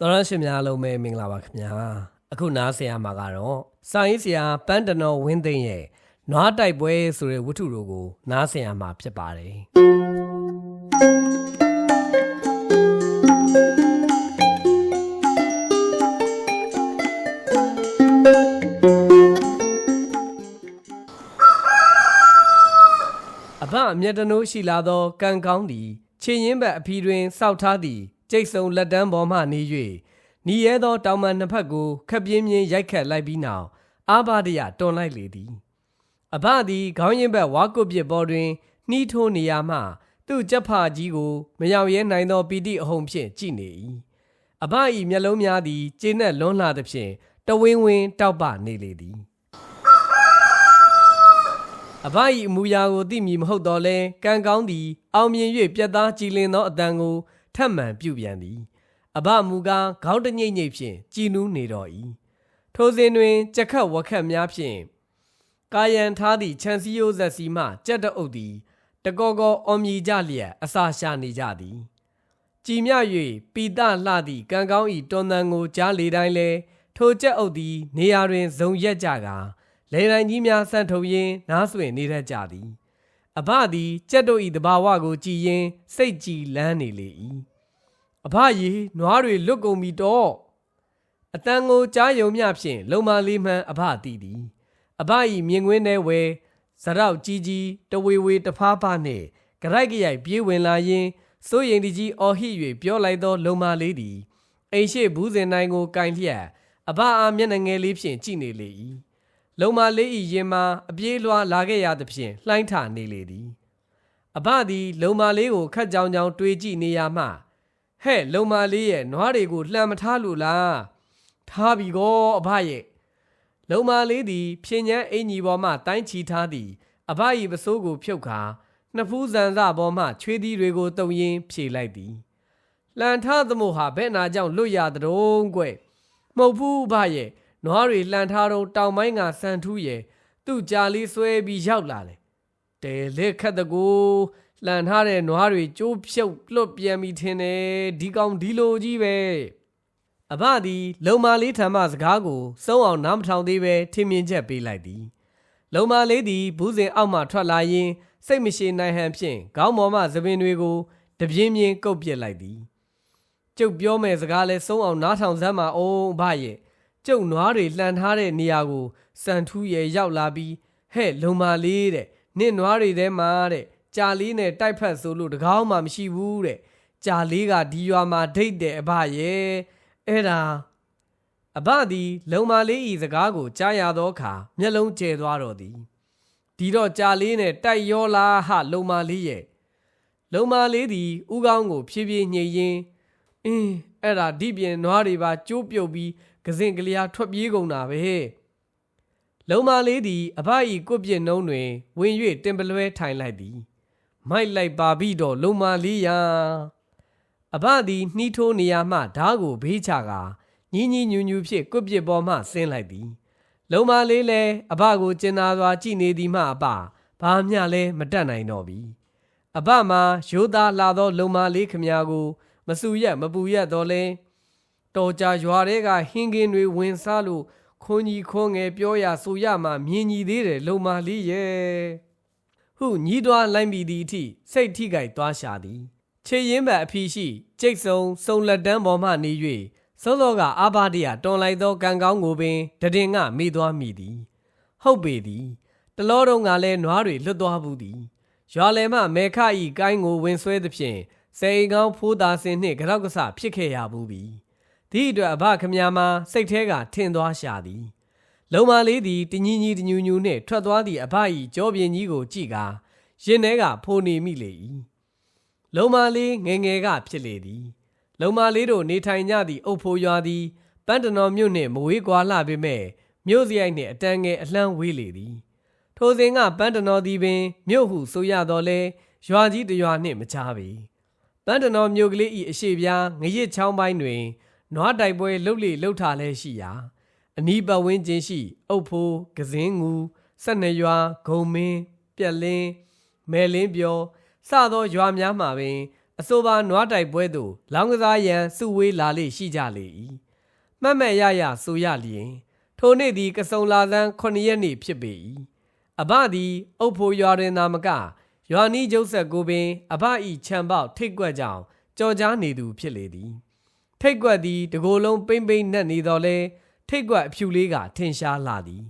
တော်ရရှိများလုံးပဲမင်္ဂလာပါခင်ဗျာအခုနားဆင်ရမှာကတော့စာရေးဆရာပန်းတနော်ဝင်းသိန်းရဲ့နွားတိုက်ပွဲဆိုတဲ့ဝတ္ထုတို့ကို နားဆင်ရမှာဖြစ်ပါတယ်အဘအမျက်တနိုးရှိလာသောကံကောင်းသည်ခြေရင်းဘက်အဖီတွင်စောက်ထားသည့် ကျိတ်ဆုံလက်တန်းပေါ်မှနေ၍နီရဲသောတောင်ပန်နှစ်ဖက်ကိုခပ်ပြင်းပြင်းရိုက်ခတ်လိုက်ပြီးနောက်အာဘဒယတွန်လိုက်လေသည်အဘသည်ခေါင်းရင်းဘက်ဝါကုတ်ပြစ်ပေါ်တွင်နှီးထိုးနေရမှသူ့ကြက်ဖကြီးကိုမရောက်ရဲနိုင်သောပီတိအဟုန်ဖြင့်ကြည်နေ၏အဘ၏မျက်လုံးများသည်ကျေနပ်လွန်းလာသဖြင့်တဝင်းဝင်းတောက်ပနေလေသည်အဘ၏အမူအရာကိုသိမည်မဟုတ်တော့လဲကံကောင်းသည်အောင်မြင်၍ပြတ်သားကြည်လင်သောအတန်ကို ထပ်မံပြုပြန်သည်အဘမူကားခေါင်းတညိတ်ညိတ်ဖြင့်ကြည်နူးနေတော်၏ထိုစဉ်တွင်ကြက်ခတ်ဝက်ခတ်များဖြင့်ကာယံထားသည့်ခြံစည်းရိုးဆက်စီမှကြက်တအုပ်သည်တကောကောအော်မြည်ကြလျက်အစာရှာနေကြသည်ကြည်မြ၍ပီတလှသည့်ကံကောင်း၏တွန်တန်ကိုကြားလေတိုင်းလဲထိုကြက်အုပ်သည်နေရာတွင်ဇုံရက်ကြကာလေတိုင်းကြီးများဆန့်ထုတ်ရင်းနားဆွင့်နေတတ်ကြသည် အဘသည်ကြက်တို့၏တဘာဝကိုကြည်ရင်စိတ်ကြည်လန်းနေလေ၏အဘရေနွားတွေလွတ်ကုန်ပြီတော့အတန်ကိုကြားယုံမျှဖြင့်လုံမလေးမှန်အဘတည်သည်အဘ၏မြင်ကွင်းထဲဝဲဇရောက်ကြီးကြီးတဝေဝေတဖားဖားနှင့်ကြရိုက်ကြရိုက်ပြေးဝင်လာရင်းစိုးရင်ဒီကြီးအော်ဟစ်၍ပြောလိုက်သောလုံမလေးသည်အိမ်ရှိဘူးစင်နိုင်ကိုကင်လျက်အဘအားမျက်နှာငယ်လေးဖြင့်ကြည့်နေလေ၏ လုံမလေး၏ရင်မှာအပြေးလွှာလာခဲ့ရသဖြင့်လှိုင်းထနေလေသည်အဘသည် လုံမာလေးကိုခတ်ကြောင်ကြောင်တွေးကြည့်နေရမှဟဲ့လုံမာလေးရဲ့နွားတွေကိုလှမ်းမထားလို့လားထားပြီကောအဘရဲ့လုံမာလေးသည်ဖြင်းချမ်းအင်ကြီးပေါ်မှတိုင်းချီထားသည်အဘ၏ပစိုးကိုဖြုတ်ခါနှစ်ဖူးဇန်စပေါ်မှချွေးသီးတွေကိုတုံရင်းဖြေလိုက်သည်လှန်ထားသမို့ဟာဘဲ့နာကြောင့်လွတ်ရသတုံးကွမဟုတ်ဘူးအဘရဲ့ နွားတွေလှန်ထားတော့တောင်ပိုင်းကစံထူးရဲ့သူ့ကြာလေးဆွဲပြီးရောက်လာတယ်တဲလက်ခတ်တကူလှန်ထားတဲ့နွားတွေကျိုးဖြုတ်လွတ်ပြန်ပြီထင်တယ်ဒီကောင်ဒီလိုကြီးပဲအဘသည်လုံမာလေးထံမှစကားကိုစုံအောင်နားမထောင်သေးပဲထင်မြင်ချက်ပေးလိုက်သည်လုံမာလေးသည်ဘူးစင်အောက်မှထွက်လာရင်းစိတ်မရှိနိုင်ဟန်ဖြင့်ခေါင်းပေါ်မှသပင်တွေကိုတပြင်းပြင်းကုတ်ပစ်လိုက်သည်ကျုပ်ပြောမယ်စကားလဲစုံအောင်နားထောင်စမ်းပါအောင်အဘရဲ့ ကျုပ်နွားတွေလှန်ထားတဲ့နေရာကိုစံထူးရဲ့ရောက်လာပြီးဟဲ့လုံမာလေးတဲ့နင့်နွားတွေထဲမှာတဲ့ကြာလေးနဲ့တိုက်ဖက်ဆိုလို့တကောင်းမှမရှိဘူးတဲ့ကြာလေးကဒီရွာမှာဒိတ်တယ်အဘရဲ့အဲ့ဒါအဘသည်လုံမာလေးဤစကားကိုကြားရသောအခါမျက်လုံးကျဲသွားတော်သည်ဒီတော့ကြာလေးနဲ့တိုက်ရောလားဟလုံမာလေးရဲ့လုံမာလေးသည်ဥကောင်းကိုဖြည်းဖြည်းညှိရင်းအင်းအဲ့ဒါဒီပြင်နွားတွေပါကျိုးပြုတ်ပြီး ကစင်ကလျာထွက်ပြေးကုန်တာပဲလုံမာလေးသည်အဘ၏ကွတ်ပြစ်နှုံးတွင်ဝင်၍တင်ပလွဲထိုင်လိုက်သည်မိုက်လိုက်ပါပြီတော့လုံမာလေးရာအဘသည်နှီးထိုးနေရမှဓားကိုဘေးချကာညီညီညူညူဖြင့်ကွတ်ပြစ်ပေါ်မှဆင်းလိုက်သည်လုံမာလေးလည်းအဘကိုကျင်နာစွာကြည့်နေသည်မှအပဘာမျှလဲမတတ်နိုင်တော့ပြီအဘမှာရိုးသားလာသောလုံမာလေးခမညာကိုမဆူရက်မပူရက်တော့လဲ တော်ကြာရွာတဲကဟင်းကင်းတွေဝင်စားလို့ခွန်ကြီးခွန်ငယ်ပြောရဆိုရမှမြင်ကြီးသေးတယ်လုံမာလေးရဲ့ဟုညီးတွားလိုက်မိသည့်အထိစိတ်ထိကြိုက်သွားရှာသည် ခြေရင်းဘက်အဖီရှိကျိတ်ဆုံစုံလက်တန်းပေါ်မှနေ၍စောစောကအာဘာတရတွန်လိုက်သောကံကောင်းကိုပင်တဒင်ကမေ့သွားမိသည် ဟုတ်ပေသည်တလောတုံးကလည်းနွားတွေလွတ်သွားဘူးသည်ရွာလယ်မှမေခဤကိုင်းကိုဝင်ဆွဲသဖြင့်စိန်ကောင်းဖိုးသာစင်နှင့်ကြောက်ကဆဖြစ်ခဲ့ရဘူးပြီ ဒီအတွက်အဘခမညာမှာစိတ်แท้ကထင်သွားရှာသည်လုံမလေးသည်တညီညီတညူညူနှင့်ထွက်သွားသည့်အဘ၏ကြောပြင်းကြီးကိုကြည့်ကာရင်ထဲကဖိုနေမိလေ၏လုံမလေးငယ်ငယ်ကဖြစ်လေသည်လုံမလေးတို့နေထိုင်ကြသည့်အုပ်ဖိုးရွာသည်ပန်းတနော်မြို့နှင့်မဝေးကွာလှပေမဲ့မြို့စရိုက်နှင့်အတန်းငယ်အလှမ်းဝေးလေသည်ထိုစဉ်ကပန်းတနော်သည်ပင်မြို့ဟုဆိုရတော့လဲရွာကြီးတစ်ရွာနှင့်မချပေပန်းတနော်မြို့ကလေး၏အရှိပြားငရစ်ချောင်းပိုင်းတွင် နွားတိုက်ပွဲလှုပ်လေလှုပ်ထားလဲရှိရာအနီးပတ်ဝန်းကျင်ရှိ အုပ်ဖိုးကစင်းငူဆက်နှစ်ရွာဂုံမင်းပြက်လင်းမဲလင်းပြောစသောရွာများမှာပင်အဆိုပါနွားတိုက်ပွဲသို့လောင်းကစားရန်စုဝေးလာလေရှိကြလေ၏မှတ်မဲ့ရရဆိုရလျင်ထိုနေ့သည်ကစုံလာသန်း9ရက်နေ့ဖြစ်ပေ၏အဘသည်အုပ်ဖို့ရွာတွင်သာမကရွာနီးကျုပ်ဆက်ကိုပင်အဘဤခြံပေါက်ထိတ်ကွက်ကြောင်ကြော်ကြားနေသူဖြစ်လေသည် ထိတ်ကွက်သည်တကိုယ်လုံးပိမ့်ပိမ့်နှက်နေတော်လဲထိတ်ကွက်အဖြူလေးကထင်ရှားလာသည်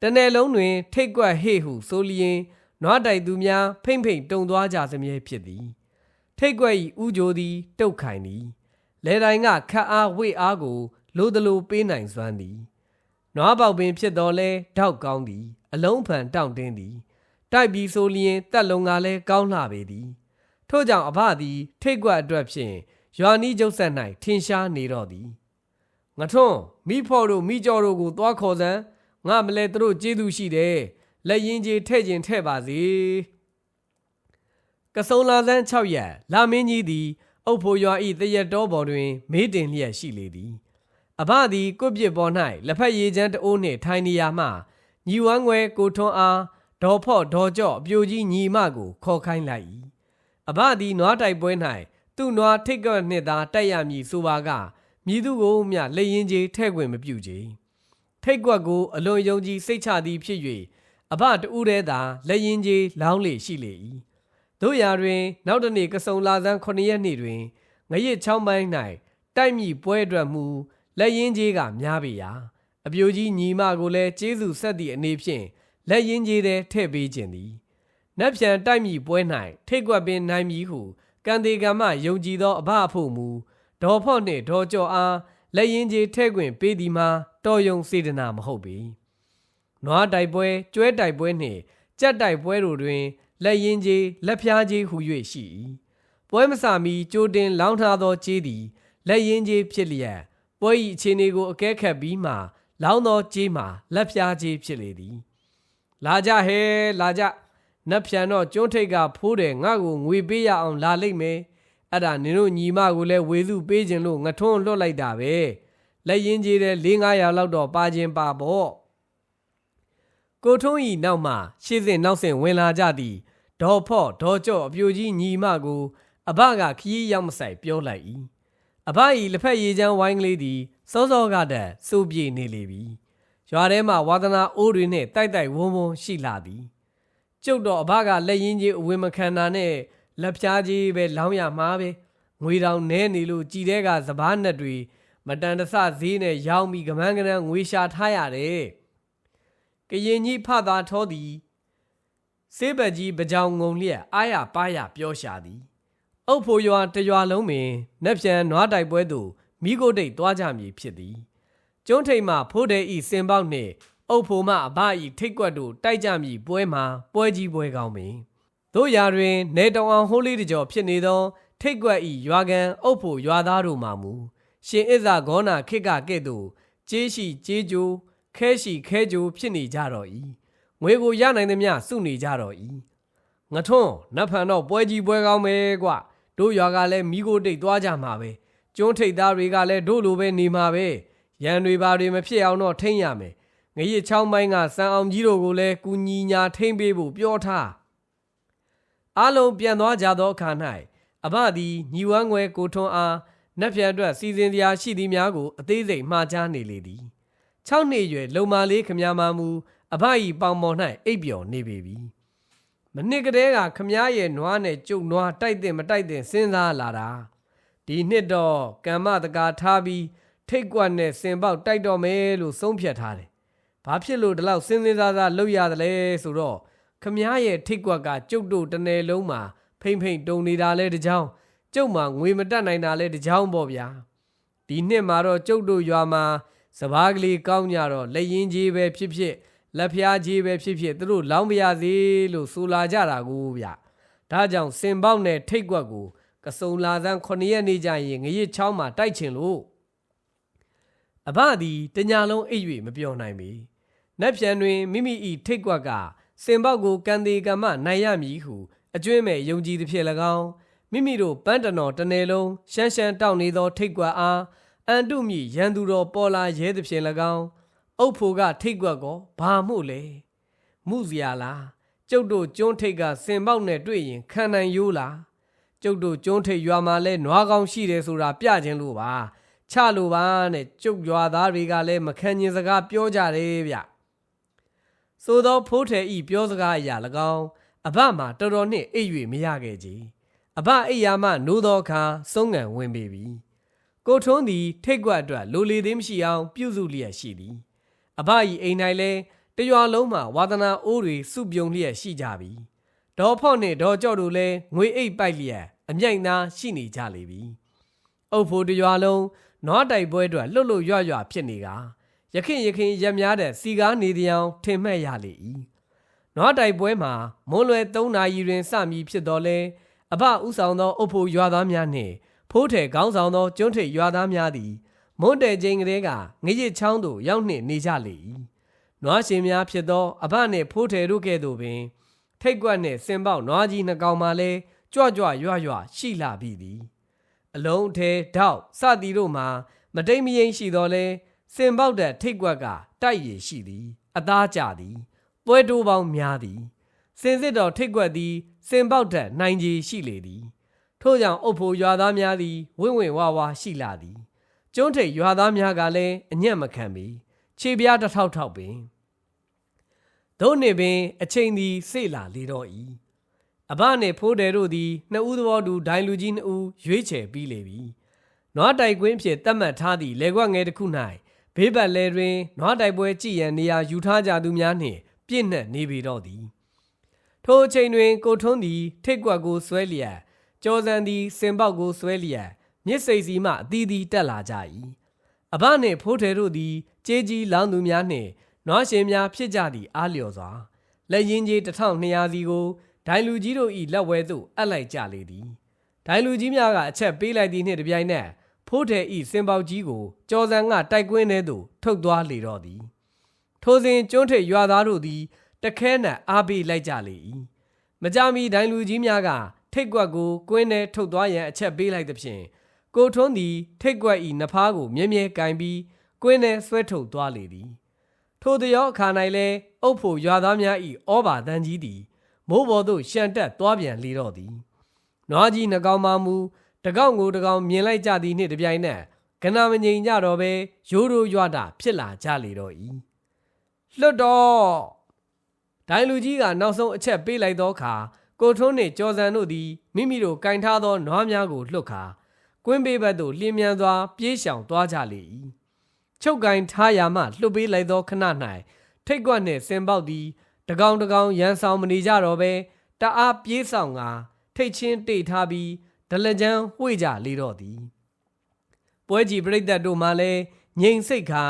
တနယ်လုံးတွင် ထိတ်ကွက်ဟေ့ဟုဆိုလျင်နွားတိုက်သူများဖိမ့်ဖိမ့်တုံသွားကြစမြဲဖြစ်သည် ထိတ်ကွက်ဤဥကြိုသည်တုတ်ခိုင်သည်လဲတိုင်းကခတ်အားဝိအားကိုလိုသလိုပေးနိုင်စွမ်းသည်နွားပေါက်ပင်ဖြစ်တော်လဲတောက်ကောင်းသည် အလုံးဖန်တောင့်တင်းသည်တိုက်ပြီးဆိုလျင်တက်လုံးကလည်းကောင်းလှပေသည်ထို့ကြောင့်အဘသည်ထိတ်ကွက်အတွက်ဖြင့် ရွာနီးကျုပ်ဆက်၌ထင်ရှားနေတော့သည်ငထွန်းမိဖို့တို့မိကြော်တို့ကိုသွားခေါ်စမ်းငါမလဲသူတို့ကျေးဇူးရှိတယ်လက်ရင်ကြီးထဲ့ခြင်းထဲ့ပါစေကစုံလာစန်း6ရက်လာမင်းကြီးသည် အုပ်ဖို့ရွာဤတရက်တော်ပေါ်တွင် မေးတင်လျက်ရှိလေသည်အဘသည်ကိုယ့်ပြစ်ပေါ်၌လက်ဖက်ရည်ချမ်းတအိုးနှင့်ထိုင်နေရာမှညီဝမ်းွယ်ကိုထွန်းအားဒေါ်ဖော့ဒေါ်ကြော့အပြိုကြီးညီမကိုခေါ်ခိုင်းလိုက်၏အဘသည်နွားတိုက်ပွဲ၌ သူ့နွားထိတ်ကွက်နှင့်သာတိုက်ရမည်ဆိုပါကမြည်သူကိုမျှလက်ရင်ကြီးထဲ့ခွင့်မပြုကြထိတ်ကွက်ကိုအလွန်ယုံကြည်စိတ်ချသည်ဖြစ်၍အဘတူးတဲ့သာလက်ရင်ကြီးလောင်းလေရှိလေ၏တို့ရာတွင် နောက်တနေ့ကစုံလာစန်း9ရက်နေ့တွင်ငရစ်ချောင်းပိုင်း၌တိုက်မိပွဲအတွက်မူလက်ရင်ကြီးကများပေရာအပြိုကြီးညီမကိုလည်းကျေးဇူးဆက်သည့်အနေဖြင့်လက်ရင်ကြီးတဲ့ထဲ့ပေးခြင်းသည်နက်ဖြန်တိုက်မိပွဲ၌ထိတ်ကွက်ပင်နိုင်မည်ဟု ကံသေးကံမယုံကြည်သောအဘအဖို့မူဒေါ်ဖော့နှင့်ဒေါ်ကျော်အားလက်ရင်ကြီးထဲ့ခွင့်ပေးသည်မှာတော်ယုံစေတနာမဟုတ်ပေနွားတိုက်ပွဲကျွဲတိုက်ပွဲနှင့်ကြက်တိုက်ပွဲတို့တွင်လက်ရင်ကြီးလက်ဖျားကြီးဟူ၍ရှိ၏ပွဲမစာမီကြိုတင်လောင်းထားသောကြီးသည်လက်ရင်ကြီးဖြစ်လျက်ပွဲ၏အခြေအနေကိုအကဲခတ်ပြီးမှလောင်းသောကြီးမှာလက်ဖျားကြီးဖြစ်လေသည်လာကြဟဲလာကြ နတ်ဖြန်တော့ကျွန်းထိတ်ကဖိုးတယ်ငါ့ကိုငွေပေးရအောင်လာလိမ့်မယ်အဲ့ဒါနင်တို့ညီမကိုလည်းဝေစုပေးခြင်းလို့ငထွန်းလွတ်လိုက်တာပဲလက်ရင်ကြီးတဲ့၄900လောက်တော့ပါခြင်းပါပေါ့ကိုထွန်းဤနောက်မှရှေ့စဉ်နောက်စဉ်ဝင်လာကြသည်ဒေါ်ဖော့ဒေါ်ကြော့အပြိုကြီးညီမကိုအဘကခရီးရောက်မဆိုင်ပြောလိုက်၏အဘဤလက်ဖက်ရည်ချမ်းဝိုင်းကလေးသည်စောစောကတည်းစိုးပြေနေလေပြီရွာထဲမှဝါသနာအိုးတွေနှင့်တိုက်တိုက်ဝုန်းဝုန်းရှိလာသည် ကျုပ်တော့အဘကလက်ရင်ကြီးအဝေမခံတာနဲ့လက်ဖြားကြီးပဲလောင်းရမှာပဲငွေတောင်နဲနေလို့ကြည်တဲ့ကစပားနဲ့တွေမတန်တဆဈေးနဲ့ရောင်းပြီးကမန်းကနန်းငွေရှာထားရတယ်ကရင်ကြီးဖသားထောသည်စေးဘက်ကြီးပကြောင်ငုံလျက်အားရပါးရပြောရှာသည်အုပ်ဖို့ရွာတရွာလုံးပင်နက်ပြန်နွားတိုက်ပွဲသို့မိကိုတိတ်သွားကြမည်ဖြစ်သည်ကျွန်းထိတ်မှဖိုးတဲ့ဤစင်ပေါက်နှင့် အုပ်ဖို့မှအဘဤထိတ်ကွက်တို့တိုက်ကြမည်ပွဲမှာပွဲကြီးပွဲကောင်းပင်တို့ရာတွင်နေတောင်အောင်ဟိုးလေးတကြောဖြစ်နေသော ထိတ်ကွက်ဤရွာကန်အုပ်ဖို့ရွာသားတို့မှမူရှင်အစ္စာဂေါနာခိကကဲ့သို့ကြေးရှိကြေးကြိုးခဲရှိခဲကြိုးဖြစ်နေကြတော့၏ငွေကိုရနိုင်သမျှစုနေကြတော့၏ငထွန်းနတ်ဖန်တော့ပွဲကြီးပွဲကောင်းပဲကွတို့ရွာကလည်းမိကိုတိတ်သွားကြမှာပဲကျွန်းထိတ်သားတွေကလည်းတို့လိုပဲနေမှာပဲရန်တွေပါတွေမဖြစ်အောင်တော့ထိမ့်ရမယ် ငရစ်ချောင်းပိုင်းကစံအောင်ကြီးတို့ကိုလည်းကူညီညာထိမ့်ပေးဖို့ပြောထားအားလုံးပြန်သွားကြသောအခါ၌အဘသည်ညီဝမ်းငွယ်ကိုထွန်းအားနက်ဖြန်အတွက်စီစဉ်တရားရှိသည်များကိုအသေးစိတ်မှားကြားနေလေသည်6နှစ်ရွယ်လုံမာလေးခမည်းမမူအဘဤပေါင်ပေါ်၌အိပ်ပျော်နေပေပြီမနစ်ကလေးကခမည်းရဲ့နွားနဲ့ကျုပ်နွားတိုက်တဲ့မတိုက်တဲ့စဉ်းစားလာတာဒီနှစ်တော့ကမ္မတကာထားပြီးထိတ်ကွက်နဲ့စင်ပေါက်တိုက်တော့မယ်လို့ဆုံးဖြတ်ထားတယ် ဘာဖြစ်လို့ဒီလောက်စဉ်းစဉ်းစားစားလုပ်ရတယ်လဲဆိုတော့ခမည်းရဲ့ထိတ်ကွက်ကကျုပ်တို့တနယ်လုံးမှာဖိမ့်ဖိမ့်တုံနေတာလဲတကြောင်ကျုပ်မှာငွေမတက်နိုင်တာလဲတကြောင်ပေါ့ဗျာဒီနှစ်မှာတော့ကျုပ်တို့ရွာမှာစပားကလေးကောင်းကြတော့လက်ရင်ကြီးပဲဖြစ်ဖြစ်လက်ဖျားကြီးပဲဖြစ်ဖြစ်သူတို့လောင်းပြရစေလို့ဆိုလာကြတာကိုဗျဒါကြောင့်စင်ပေါက်နဲ့ထိတ်ကွက်ကိုကစုံလာစန်း9ရက်နေ့ကျရင်ငရစ်ချောင်းမှာတိုက်ချင်လို့ အဘသည်တညာလုံးအိပ်၍မပြောနိုင်ပေနက်ပြန်တွင်မိမိ၏ထိတ်ကွက်ကစင်ပေါက်ကိုကံသေးကံမနိုင်ရမည်ဟုအကျွင်းမဲ့ယုံကြည်သည်ဖြစ်၎င်းမိမိတို့ပန်းတနော်တနယ်လုံးရှမ်းရှမ်းတောက်နေသောထိတ်ကွက်အားအန်တုမြရန်သူတော်ပေါ်လာရဲသည်ဖြင့်၎င်းအုပ်ဖိုကထိတ်ကွက်ကောဘာမှုလဲမှုစရာလားကျုပ်တို့ကျွန်းထိတ်ကစင်ပေါက်နဲ့တွေ့ရင်ခံနိုင်ရိုးလားကျုပ်တို့ကျွန်းထိပ်ရွာမှာလဲနွားကောင်းရှိတယ်ဆိုတာပြခြင်းလို့ပါ ချလို့ပါနဲ့ကျုပ်ရွာသားတွေကလည်းမခံကျင်စကားပြောကြတယ်ဗျဆိုသောဖိုးထေဤပြောစကားအရာ၎င်းအဘမှာတော်တော်နှင့်အိပ်၍မရခဲ့ကြအဘအိပ်ယာမှနိုးသောအခါဆုံးငံဝင်ပေပြီကိုထွန်းသည်ထိတ်ကွက်အတွက်လိုလေသေးမရှိအောင် ပြုစုလျက်ရှိသည်အဘဤအိမ်၌လဲတရွာလုံးမှာဝါသနာအိုးတွေစုပြုံလျက်ရှိကြပြီဒေါ်ဖော့နှင့်ဒေါ်ကြော့တို့လည်းငွေအိတ်ပိုက်လျက်အမြိုက်သားရှိနေကြလေပြီအုပ်ဖို့တရွာလုံး နွားတိုက်ပွဲအတွက်လှုပ်လှုပ်ရွရွဖြစ်နေကရခင်ရခင်ရက်များတဲ့စီကားနေတရားထင်မှတ်ရလေ၏နွားတိုက်ပွဲမှာမွန်းလွယ်3နာရီတွင်စမည်ဖြစ်တော်လဲအဘဥဆောင်သောအုပ်ဖို့ရွာသားများနှင့်ဖိုးထဲခေါင်းဆောင်သောကျွန်းထိပ်ရွာသားများသည်မွန်းတဲချင်းကလေးကငရစ်ချောင်းသို့ရောက်နှင့်နေကြလေ၏နွားရှင်များဖြစ်သောအဘနှင့်ဖိုးထဲတို့ကဲ့သို့ပင်ထိတ်ကွက်နှင့်စင်ပေါက်နွားကြီးနှကောင်မှလည်းကြွကြွရွရွရှိလာပြီသည် အလုံးထဲထောက်စသည်တို့မှာမတိမ်မယိမ်ရှိတော်လဲစင်ပေါက်တဲ့ထိတ်ကွက်ကတိုက်ရည်ရှိသည် အသားကြသည် ပွဲတိုးပေါင်းများသည် စင်စစ်တော်ထိတ်ကွက်သည်စင်ပေါက်တဲ့နိုင်ကြီးရှိလေသည် ထို့ကြောင့်အုပ်ဖို့ရွာသားများသည်ဝင့်ဝင့်ဝါဝါရှိလာသည်ကျွန်းထိပ်ရွာသားများကလည်းအညံ့မခံပေခြေပြားတစ်ထောက်ထောက်ပင်တို့နှင့်ပင် အချိန်သည်စေ့လာလေတော့၏ အဘနှင့်ဖိုးတယ်တို့သည်နှစ်ဦးသဘောတူဒိုင်လူကြီးနှစ်ဦးရွေးချယ်ပြီးလေပြီနွားတိုက်ကွင်းဖြင့်တတ်မှတ်ထားသည့်လေကွက်ငယ်တစ်ခု၌ဘေးပတ်လဲတွင်နွားတိုက်ပွဲကြည်ရန်နေရာယူထားကြသူများနှင့်ပြည့်နှက်နေပေတော့သည်ထိုအချိန်တွင်ကိုထွန်းသည်ထိတ်ကွက်ကိုဆွဲလျက်ကြောစံသည်စင်ပေါက်ကိုဆွဲလျက်မြစ်စိတ်စီမှအသီးသီးတက်လာကြ၏အဘနှင့်ဖိုးတယ်တို့သည်ကြေးကြီးလောင်းသူများနှင့်နွားရှင်များဖြစ်ကြသည့်အားလျော်စွာလက်ရင်းကြီး1200စီကို ဒိုင်လူကြီးတို့၏လက်ဝဲသို့အပ်လိုက်ကြလေသည်ဒိုင်လူကြီးများကအချက်ပေးလိုက်သည့်နှင့်တပြိုင်နက်ဖိုးတယ်ဤစင်ပေါက်ကြီးကိုကြော်စံကတိုက်ကွင်းထဲသို့ထုတ်သွားလေတော့သည်ထိုစဉ်ကျွန်းထိပ်ရွာသားတို့သည်တခဲနက်အားပေးလိုက်ကြလေ၏မကြမီဒိုင်လူကြီးများကထိတ်ကွက်ကိုကွင်းထဲထုတ်သွားရန်အချက်ပေးလိုက်သဖြင့်ကိုထွန်းသည်ထိတ်ကွက်ဤနဖားကိုမြဲမြဲကင်ပြီးကွင်းထဲဆွဲထုတ်သွားလေသည်ထိုတရောအခါ၌လဲအုပ်ဖို့ရွာသားများဤဩဘာတန်ကြီးသည် မိုးပေါ်သို့ရှန်တက်သွားပြန်လေတော့သည်နွားကြီးနှကောင်မှမူတကောက်ကိုတကောင်မြင်လိုက်ကြသည်နှင့်တပြိုင်နက်ကနာမငိန်ကြတော့ပဲရိုးရိုးရွတာဖြစ်လာကြလေတော့၏လွတ်တော့ဒိုင်လူကြီးကနောက်ဆုံးအချက်ပေးလိုက်သောအခါကိုထွန်းနှင့်ကျော်စံတို့သည်မိမိတို့ကင်ထားသောနွားများကိုလွတ်ခါကွင်းပေးဘက်သို့လျင်မြန်စွာပြေးရှောင်သွားကြလေ၏ချုပ်ကင်ထားရာမှလှုပ်ပေးလိုက်သောခဏ၌ထိတ်ကွက်နှင့်စင်ပေါက်သည် တကောင်တကောင်ရန်ဆောင်မနေကြတော့ပဲတအားပြေးဆောင်ကထိတ်ချင်းတိတ်ထားပြီးဒလကြမ်းဝှေ့ကြလေတော့သည်ပွဲကြီးပြိတ္တတို့မှလည်းငြိမ်စိတ်ခါ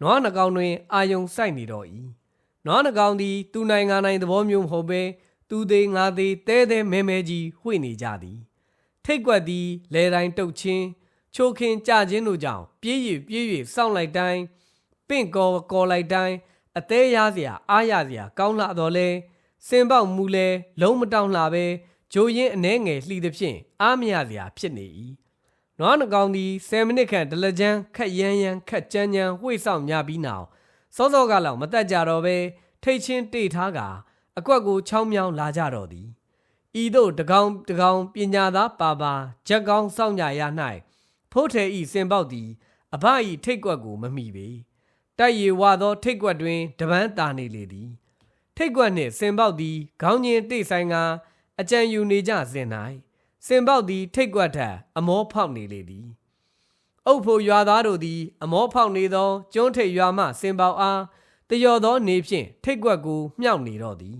နွားနှကောင်တွင်အာယုံစိုက်နေတော့၏နွားနှကောင်သည်သူနိုင်ငံနိုင်သဘောမျိုးမဟုတ်ဘဲသူသေးငါသေးတဲတဲမဲမဲကြီးဝှေ့နေကြသည်ထိတ်ကွက်သည်လဲတိုင်းတုတ်ချင်းချိုခင်ကြခြင်းတို့ကြောင့်ပြေးရပြေးရစောင့်လိုက်တိုင်းပင့်ကောကောလိုက်တိုင်း အသေးရစရာအားရစရာကောင်းလာတော့လဲစင်ပေါက်မူလဲလုံးမတောင့်လှပဲဂျိုရင်အနှဲငယ်လှီသဖြင့်အားမရစရာဖြစ်နေ၏နွားနှကောင်သည်10မိနစ်ခန့်ဒလကြမ်းခက်ရမ်းရမ်းခက်ကြမ်းကြမ်းဝှေ့ဆောင်ညပြီးနောက်စောစောကလောက်မတက်ကြတော့ပဲထိတ်ချင်းတိတ်ထားကအကွက်ကိုချောင်းမြောင်းလာကြတော့သည်ဤသို့တကောင်တကောင်ပညာသားပါပါချက်ကောင်းစောင့်ကြရ၌ဖိုးထေဤစင်ပေါက်သည်အဘဤထိတ်ကွက်ကိုမမိပေ တိုက်ရီဝါသော ထိတ်ကွက်တွင်တပန်းတာနေလေသည် ထိတ်ကွက်နှင့်စင်ပေါက်သည်ခေါင်းချင်းတိတ်ဆိုင်ကအကြံယူနေကြစဉ်၌စင်ပေါက်သည် ထိတ်ကွက်ထအမောဖောက်နေလေသည်အုပ်ဖို့ရွာသားတို့သည် အမောဖောက်နေသောကျွန်းထိတ်ရွာမှစင်ပေါက်အားတယော်သောနေဖြင့်ထိတ်ကွက်ကိုမြှောက်နေတော့သည်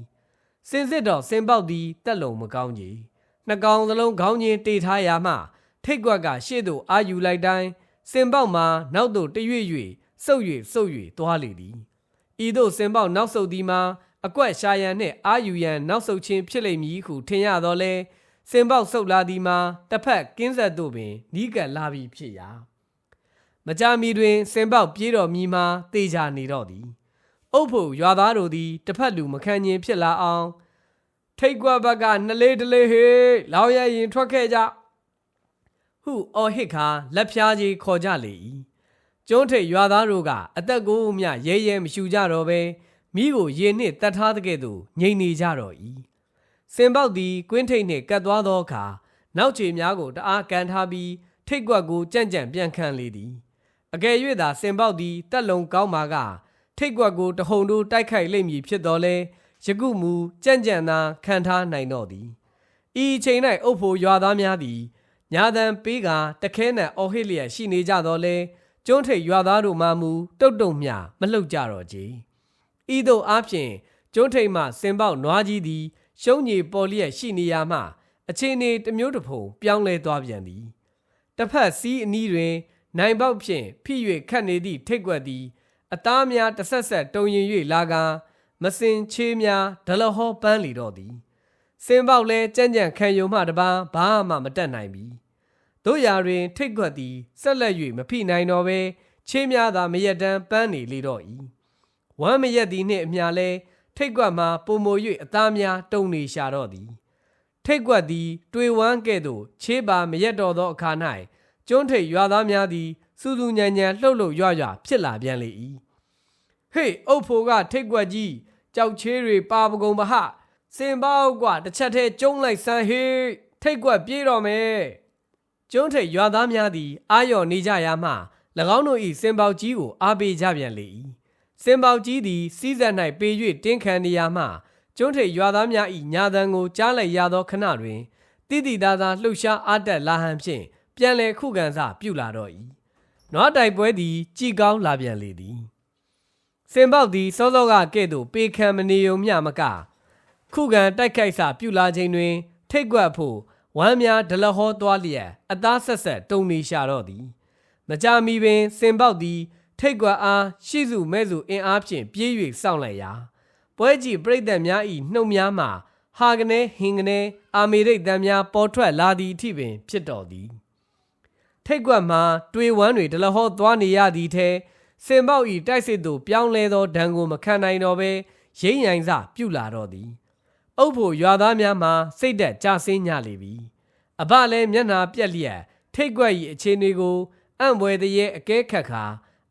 စင်စစ်တော်စင်ပေါက်သည်တက်လုံမကောင်းကြီးနှကောင်စလုံးခေါင်းချင်းတေထားရာမှထိတ်ကွက်ကရှေ့သို့အာယူလိုက်တိုင်းစင်ပေါက်မှာနောက်သို့တရွေ့၍ စုပ်၍စုပ်၍သွားလေသည်ဤသို့စင်ပေါက်နောက်ဆုတ်သည်မှာအကွက်ရှာရန်နှင့်အာယူရန်နောက်ဆုတ်ခြင်းဖြစ်လိမ့်မည်ဟုထင်ရတော့လဲစင်ပေါက်ဆုတ်လာသည်မှာတစ်ဖက်ကင်းဆက်သို့ပင်နီးကပ်လာပြီးဖြစ်ရာမကြမီတွင် စင်ပေါက်ပြေးတော်မီမှာတေချာနေတော့သည်အုပ်ဖို့ရွာသားတို့သည်တစ်ဖက်လူမခံခြင်းဖြစ်လာအောင် ထိတ်ကွက်ဘက်ကနှလေးတလေးဟေးလောင်ရရင်ထွက်ခဲ့ကြဟုအော်ဟစ်ခါလက်ဖြားကြီးခေါ်ကြလေ၏ ကျွန်းထိတ်ရွာသားတို့ကအသက်ကိုမျှရဲရဲမရှူကြတော့ပဲမိကိုရေနှင့်တတ်ထားတဲ့ကဲ့သို့ငြိမ်နေကြတော့၏စင်ပေါက်သည်ကွင်းထိတ်နှင့်ကတ်သွားသောအခါနောက်ခြေများကိုတအားကန်ထားပြီးထိတ်ကွက်ကိုကြံ့ကြံ့ပြန်ခန့်လေသည်အကယ်၍သာစင်ပေါက်သည်တက်လုံကောင်းပါကထိတ်ကွက်ကိုတဟုန်တို့တိုက်ခိုက်လိမ့်မည်ဖြစ်တော်လဲယခုမူကြံ့ကြံ့သာခံထားနိုင်တော့သည်ဤအချိန်၌အုပ်ဖို့ရွာသားများသည်ညာတန်ပေးကတခဲနံအော်ဟစ်လျက်ရှိနေကြတော့လဲ ကျွန်းထိတ်ရွာသားတို့မှမူတုတ်တုံမျှမလှုပ်ကြတော့ကြဤသို့အားဖြင့်ကျွန်းထိတ်မှစင်ပေါက်နွားကြီးသည် ရှုံးညေပေါ်လျက်ရှိနေရမှအခြေအနေတစ်မျိုးတစ်ဖုံပြောင်းလဲသွားပြန်သည်တစ်ဖက်စီးအနီးတွင် နိုင်ပေါက်ဖြင့်ဖိ၍ခတ်နေသည့်ထိတ်ကွက်သည်အသားများတဆက်ဆက်တုံရင်၍လာကာမစင်ချေးများဒလဟောပန်းလီတော့သည်စင်ပေါက်လဲကြမ်းကြမ်းခံယုံမှတပန်းဘာမှမတက်နိုင်ပြီ တို့ရာတွင် ထိတ်ကွက်သည်ဆက်လက်၍မဖိနိုင်တော့ဘဲချေးများသာမရက်တမ်းပန်းနေလေတော့၏ဝမ်းမရက်သည်နှင့်အမျှလဲထိတ်ကွက်မှာပုံမို၍အသားများတုံနေရှာတော့သည်ထိတ်ကွက်သည် တွေ့ဝမ်းကဲ့သို့ချေးပါမရက်တော့သောအခါ၌ကျွန်းထိတ်ရွာသားများသည်စူးစူးညံညံလှုပ်လှုပ်ရွရွဖြစ်လာပြန်လေ၏ဟေးအုတ်ဖိုကထိတ်ကွက်ကြီးကြောက်ချေးတွေပါပကုံပဟစင်ပေါက်ကတစ်ချက်တည်းကျုံးလိုက်စမ်းဟေးထိတ်ကွက်ပြေးတော့မယ် ကျွန်းထိတ်ရွာသားများသည်အာရော်နေကြရမှ၎င်းတို့၏စင်ပေါက်ကြီးကိုအားပေးကြပြန်လေ၏စင်ပေါက်ကြီးသည်စီးစက်၌ပေ၍တင်းခံနေရမှကျွန်းထိတ်ရွာသားများ၏ညာတန်ကိုကြားလိုက်ရသောခဏတွင်တိတိသားသားလှုပ်ရှားအားတက်လာဟန်ဖြင့်ပြန်လည်ခုခံစပြုလာတော့၏နွားတိုက်ပွဲသည်ကြည်ကောင်းလာပြန်လေသည်စင်ပေါက်သည်စောစောကကဲ့သို့ပေခံမနေုံမျှမကခုခံတိုက်ခိုက်စပြုလာခြင်းတွင် ထိတ်ကွက်ဖို့ ဝမ်းများဒလဟောသွားလျက်အသားဆက်ဆက်တုံနေရှာတော့သည်မကြမီပင်စင်ပေါက်သည်ထိတ်ကွက်အားရှိစုမဲ့စုအင်အားဖြင့်ပြေး၍စောင့်လိုက်ရာပွဲကြည့်ပြိတ္တများ၏နှုတ်များမှာဟာကနေဟင်ကနေအာမေရိတ်တန်များပေါ်ထွက်လာသည့်အထိပင်ဖြစ်တော်သည်ထိတ်ကွက်မှာတွေဝမ်းတွေဒလဟောသွားနေရသည်ထဲစင်ပေါက်ဤတိုက်စစ်သို့ပြောင်းလဲသောဒဏ်ကိုမခံနိုင်တော့ဘဲရိမ့်ရိုင်စပြုတ်လာတော့သည် အုပ်ဖို့ရွာသားများမှာစိတ်သက်ကြဆင်းညလေပြီအဘလည်းမျက်နာပြက်လျက်ထိတ်ကွက်ဤအခြေအနေကိုအံ့ဘွယ်တည်းရဲ့အကဲခတ်ခါ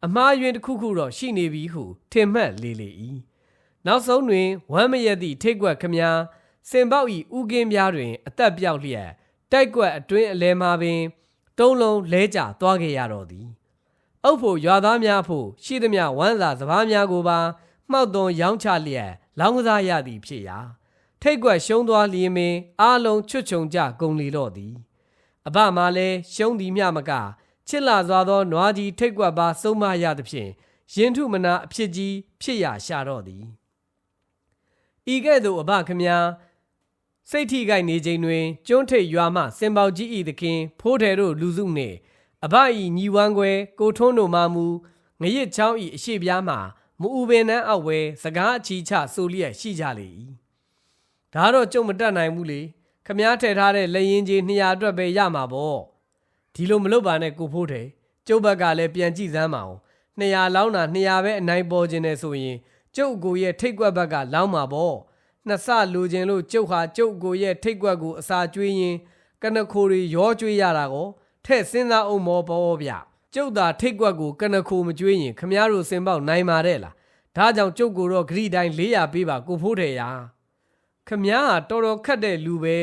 အမှားယွင်းတစ်ခုခုတော့ရှိနေပြီဟုထင်မှတ်လေလေ၏နောက်ဆုံးတွင်ဝမ်းမရက်သည့်ထိတ်ကွက်ခမများစင်ပေါက်ဤဥကင်းပြားတွင် အသက်ပြောက်လျက်တိုက်ကွက်အတွင်းအလဲမှာပင်တုံးလုံးလဲကျသွားခဲ့ရတော့သည်အုပ်ဖို့ရွာသားများဖို့ရှိသမျှဝမ်းစာစပားများကိုပါမှောက်သွန်ရောင်းချလျက်လောင်းကစားရသည်ဖြစ်ရာ ထိတ်ကွက်ရှုံးသွားလျင်ပင်အားလုံးချွတ်ချုံကြကုန်လေတော့သည်အဘမှလည်းရှုံးသည်မျှမကချစ်လာစွာသောနွားကြီးထိတ်ကွက်ပါစုံမရသဖြင့်ရင်ထုမနာအဖြစ်ကြီးဖြစ်ရရှာတော့သည်ဤကဲ့သို့အဘခမညာစိတ်ထိခိုက်နေချိန်တွင်ကျွန်းထိတ်ရွာမှစင်ပေါကြီးဤသခင်ဖိုးတယ်တို့လူစုနှင့်အဘဤညီဝမ်းခွဲကိုထွန်းတို့မှမူငရစ်ချောင်းဤအရှိပြားမှမူဦးပင်နှန်းအောက်ဝဲစကားအချီချဆိုလျက်ရှိကြလေ၏ ဒါတော့ကြုံမတက်နိုင်ဘူးလေခမားထည့်ထားတဲ့လက်ရင်ကြီး200အတွက်ပဲရမှာပေါ့ဒီလိုမလုပ်ပါနဲ့ကိုဖိုးတယ်ကျုပ်ဘက်ကလည်းပြန်ကြည့်စမ်းပါအောင်200လောင်းတာ200ပဲအနိုင်ပေါ်ခြင်းနဲ့ဆိုရင်ကျုပ်ကိုရဲ့ထိတ်ကွက်ဘက်ကလောင်းမှာပေါ့နှစ်ဆလိုခြင်းလို့ကျုပ်ဟာကျုပ်ကိုရဲ့ထိတ်ကွက်ကိုအစာကျွေးရင်ကနခိုတွေရောကျွေးရတာကိုထဲ့စဉ်းစားအောင်မောပေါ်ဗျကျုပ်သာထိတ်ကွက်ကိုကနခိုမကျွေးရင်ခမားတို့စင်ပေါက်နိုင်ပါတဲ့လားဒါကြောင့်ကျုပ်ကိုတော့ဂရိတိုင်း400ပေးပါကိုဖိုးတယ်ရာ ခမားဟာတော်တော်ခတ်တဲ့လူပဲ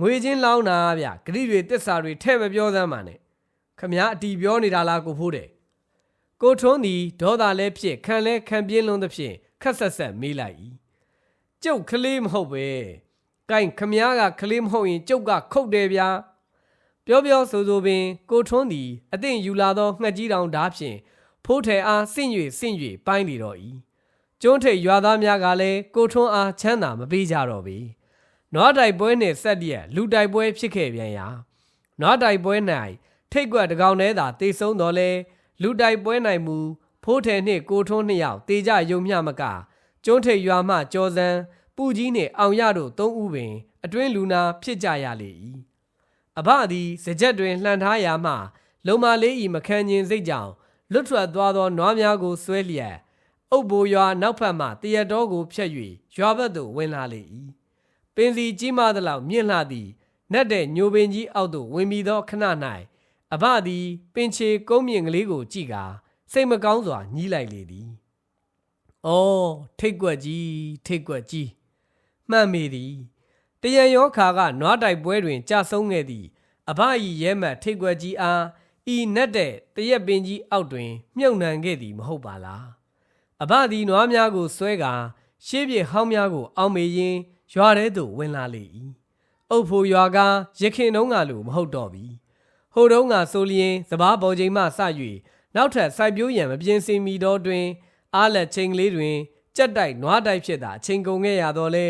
ငွေချင်းလောင်းတာဗျဂရိတွေတစ္ဆာတွေထဲ့မပြောစမ်းပါနဲ့ခမားအတီပြောနေတာလားကိုဖိုးတယ်ကိုထွန်းသည်ဒေါသလည်းဖြစ်ခံလဲခံပြင်းလုံးသဖြင့်ခက်ဆက်ဆက်မေးလိုက်၏ကျုပ်ကလေးမဟုတ်ပဲကိုင်ခမားကကလေးမဟုတ်ရင်ကျုပ်ကခုတ်တယ်ဗျာပြောပြောဆိုဆိုပင် ကိုထွန်းသည်အသင့်ယူလာသောငှက်ကြီးတောင်ဓာဖြင့်ဖိုးထဲအားဆင့်၍ဆင့်၍ပိုင်းလေတော့၏ ကျွန်းထိပ်ရွာသားများကလည်းကိုထွန်းအားချမ်းသာမပေးကြတော့ပေနွားတိုက်ပွဲနှင့်ဆက်ရက်လူတိုက်ပွဲဖြစ်ခဲ့ပြန်ရာနွားတိုက်ပွဲ၌ထိတ်ကွက်တကောင်ထဲသာတေဆုံးတော်လဲလူတိုက်ပွဲ၌မူဖိုးထဲနှင့်ကိုထွန်းနှစ်ယောက်တေကြယုံမျှမကကျွန်းထိပ်ရွာမှကြောစံပူကြီးနှင့်အောင်ရတို့သုံးဦးပင် အတွင်းလူနာဖြစ်ကြရလေ၏အဘသည်စကြက်တွင်လှန်ထားရာမှ လုံမလေးဤမခံကျင်စိတ်ကြောင့်လွတ်ထွက်သွားသောနွားများကိုဆွဲလျက် အုပ်ဘိုရွာနောက်ဖက်မှတရတော်ကိုဖြတ်၍ရွာဘက်သို့ဝင်လာလေ၏ပင်စီကြီးမားသလောက်မြင့်လှသည်နက်တဲ့ညိုပင်ကြီးအောက်သို့ဝင်ပြီးသောခဏ၌အဘသည်ပင်ချေကုန်းမြင့်ကလေးကိုကြည့်ကာစိတ်မကောင်းစွာညှိလိုက်လေသည်။အော်ထိတ်ကွက်ကြီးထိတ်ကွက်ကြီးမှန်မိသည်တရံရောခါကနွားတိုက်ပွဲတွင်ကြာဆုံးခဲ့သည့်အဘဤရဲမှတ်ထိတ်ကွက်ကြီးအားဤနက်တဲ့တရက်ပင်ကြီးအောက်တွင် မြုပ်နှံခဲ့သည်မဟုတ်ပါလား အဘသည်နွားများကိုဆွဲကာရှေးပြေဟောင်းများကို အောင်းမေရင်းရွာထဲသို့ဝင်လာလေ၏အုပ်ဖို့ရွာကရခင်တုံးကလိုမဟုတ်တော့ပြီဟိုတုံးကဆိုလျင်စပားပေါ်ချိန်မှစ၍နောက်ထပ်စိုက်ပျိုးရန်မပြင်ဆင်မီတော့တွင်အားလက်ချိန်ကလေးတွင်ကြက်တိုက်နွားတိုက်ဖြစ်တာအချိန်ကုန်ခဲ့ရတော့လဲ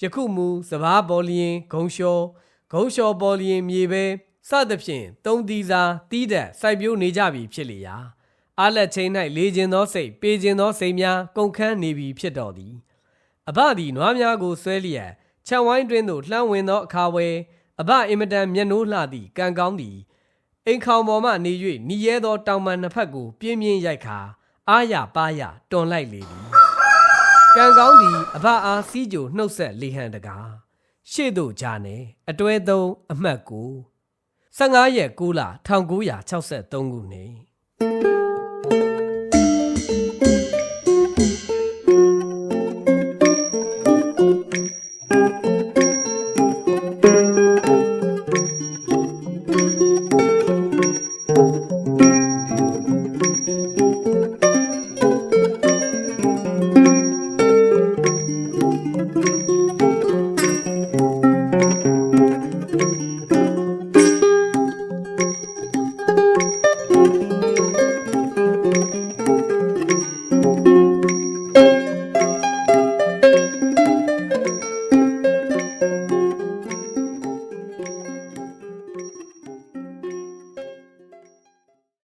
ယခုမူစပားပေါ်လျင်ဂုံလျှောဂုံလျှောပေါ်လျင်မြေပဲစသဖြင့်သုံးသီးစားတီးတက်စိုက်ပျိုးနေကြပြီဖြစ်လေရာ အားလက်ချိန်၌လေကျင်သောစိတ်ပေးကျင်သောစိတ်များကုန်ခန်းနေပြီဖြစ်တော်သည်အဘသည်နွားများကိုဆွဲလျက်ခြံဝိုင်းတွင်သို့လှမ်းဝင်သောအခါဝဲအဘအင်မတန်မျက်နှိုးလှသည့်ကံကောင်းသည်အိမ်ခေါင်ပေါ်မှနေ၍နီးရဲသောတောင်ပန်နှစ်ဖက်ကိုပြင်းပြင်းရိုက်ခါအာရပါရတွန်လိုက်လေသည်ကံကောင်းသည်အဘအားစီးကြိုနှုတ်ဆက်လေဟန်တကားရှေ့သို့ကြာနေအတွဲသုံးအမှတ်ကို15ရက်6လ1963ခုနှစ်